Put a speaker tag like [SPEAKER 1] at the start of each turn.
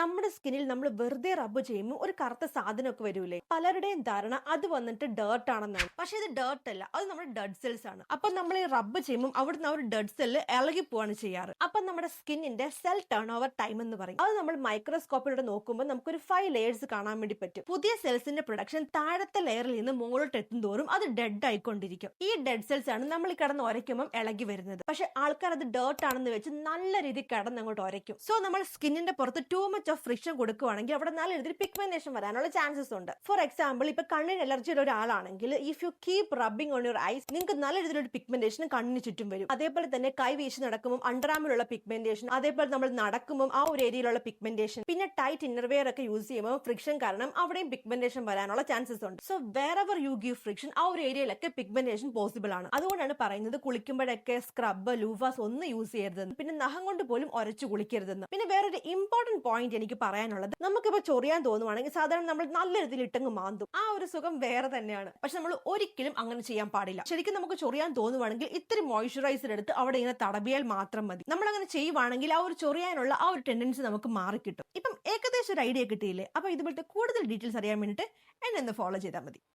[SPEAKER 1] നമ്മുടെ സ്കിന്നിൽ നമ്മൾ വെറുതെ റബ്ബ് ചെയ്യുമ്പോൾ ഒരു കറുത്ത സാധനമൊക്കെ വരൂലേ? പലരുടെയും ധാരണ അത് വന്നിട്ട് ഡേർട്ട് ആണെന്നാണ്. പക്ഷെ ഇത് ഡേർട്ട് അല്ല. അത് നമ്മുടെ ഡെഡ് സെൽസ് ആണ്. അപ്പൊ നമ്മൾ ഈ റബ്ബ് ചെയ്യുമ്പോൾ അവിടുന്ന് ആ ഒരു ഡെഡ് സെല്ല് ഇളകി പോവാണ് ചെയ്യാറ്. അപ്പൊ നമ്മുടെ സ്കിന്നിന്റെ സെൽ ടേൺ ഓവർ ടൈം എന്ന് പറയും. അത് നമ്മൾ മൈക്രോസ്കോപ്പിലൂടെ നോക്കുമ്പോൾ നമുക്കൊരു ഫൈവ് ലെയേഴ്സ് കാണാൻ വേണ്ടി പറ്റും. പുതിയ സെൽസിന്റെ പ്രൊഡക്ഷൻ താഴത്തെ ലെയറിൽ നിന്ന് മുകളിലോട്ട് എത്തുന്തോറും അത് ഡെഡ് ആയിക്കൊണ്ടിരിക്കും. ഈ ഡെഡ് സെൽസ് ആണ് നമ്മൾ കിടന്ന് ഉരയ്ക്കുമ്പോൾ ഇളകി വരുന്നത്. പക്ഷെ ആൾക്കാർ അത് ഡേർട്ട് ആണെന്ന് വെച്ച് നല്ല രീതിയിൽ കിടന്ന് അങ്ങോട്ട് ഉരയ്ക്കും. സോ നമ്മൾ സ്കിന്നിന്റെ പുറത്ത് ടൂ മച്ച് ഓഫ് ഫ്രിക്ഷൻ കൊടുക്കുവാണെങ്കിൽ അവിടെ നല്ല രീതിയിൽ പിഗ്മെന്റേഷൻ വരാനുള്ള ചാൻസസ് ഉണ്ട്. ഫോർ എക്സാമ്പിൾ ഇപ്പൊ കണ്ണിന് അലർജി ഉള്ള ഒരാളാണെങ്കിൽ if you keep rubbing on your eyes നിങ്ങൾക്ക് നല്ല രീതിയിലൊരു പിഗ്മെന്റേഷൻ കണ്ണിന് ചുറ്റും വരും. അതേപോലെ തന്നെ കൈ വീശി നടക്കുമ്പോൾ അണ്ടറാമിലുള്ള പിഗ്മെന്റേഷൻ അതേപോലെ നമ്മൾ നടക്കുമ്പോൾ ആ ഒരു ഏരിയയിലുള്ള പിഗ്മെന്റേഷൻ പിന്നെ ടൈറ്റ് ഇന്നർവെയർ ഒക്കെ യൂസ് ചെയ്യുമ്പോൾ ഫ്രിക്ഷൻ കാരണം അവിടെയും പിഗ്മെന്റേഷൻ വരാനുള്ള ചാൻസസ് ഉണ്ട്. So wherever you give friction ആ ഒരു ഏരിയയിലൊക്കെ പിഗ്മെന്റേഷൻ പോസിബിൾ ആണ്. അതുകൊണ്ടാണ് പറയുന്നത് കുളിക്കുമ്പോഴൊക്കെ സ്ക്രബ് ലൂവാസ് ഒന്നും യൂസ് ചെയ്യരുതെന്ന്. പിന്നെ നഖം കൊണ്ട് പോലും ഉരച്ചു കുളിക്കരുതെന്ന്. പിന്നെ വേറൊരു ഇമ്പോർട്ടന്റ് പോയിന്റ് എനിക്ക് പറയാനുള്ളത്. നമുക്കിപ്പോ ചൊറിയാൻ തോന്നുവാണെങ്കിൽ സാധാരണ നമ്മൾ നല്ല രീതിയിൽ ഇട്ടങ്ങ് മാന്തും. ആ ഒരു സുഖം വേറെ തന്നെയാണ്. പക്ഷെ നമ്മൾ ഒരിക്കലും അങ്ങനെ ചെയ്യാൻ പാടില്ല. ശരിക്കും നമുക്ക് ചൊറിയാൻ തോന്നുവാണെങ്കിൽ ഇത്തിരി മോയ്സ്ചറൈസർ എടുത്ത് അവിടെ ഇങ്ങനെ തടവിയാൽ മാത്രം മതി. നമ്മൾ അങ്ങനെ ചെയ്യുവാണെങ്കിൽ ആ ഒരു ചൊറിയാനുള്ള ആ ഒരു ടെൻഡൻസി നമുക്ക് മാറിക്കിട്ടും. ഇപ്പം ഏകദേശം ഒരു ഐഡിയ കിട്ടിയില്ലേ? അപ്പൊ ഇതുപോലത്തെ കൂടുതൽ ഡീറ്റെയിൽസ് അറിയാൻ വേണ്ടിയിട്ട് എന്നെ ഒന്ന് ഫോളോ ചെയ്താൽ മതി.